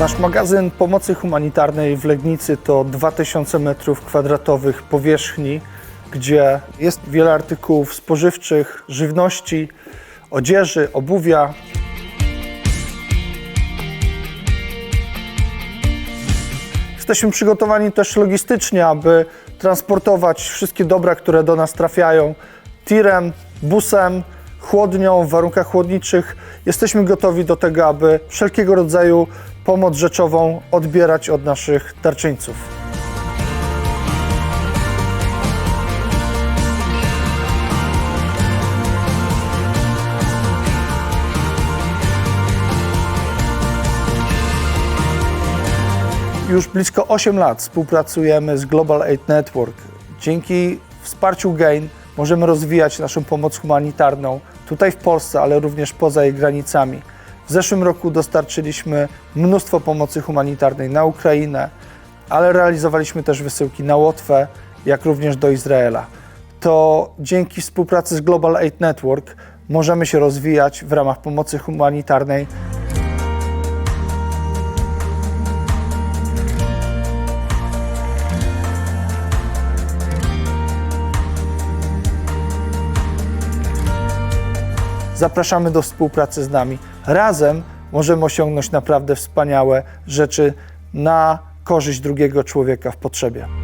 Nasz magazyn pomocy humanitarnej w Legnicy to 2000 m2 powierzchni, gdzie jest wiele artykułów spożywczych, żywności, odzieży, obuwia. Jesteśmy przygotowani też logistycznie, aby transportować wszystkie dobra, które do nas trafiają tirem, busem, chłodnią w warunkach chłodniczych. Jesteśmy gotowi do tego, aby wszelkiego rodzaju pomoc rzeczową odbierać od naszych darczyńców. Już blisko 8 lat współpracujemy z Global Aid Network. Dzięki wsparciu GAIN możemy rozwijać naszą pomoc humanitarną tutaj w Polsce, ale również poza jej granicami. W zeszłym roku dostarczyliśmy mnóstwo pomocy humanitarnej na Ukrainę, ale realizowaliśmy też wysyłki na Łotwę, jak również do Izraela. To dzięki współpracy z Global Aid Network możemy się rozwijać w ramach pomocy humanitarnej Zapraszamy do współpracy z nami. Razem możemy osiągnąć naprawdę wspaniałe rzeczy na korzyść drugiego człowieka w potrzebie.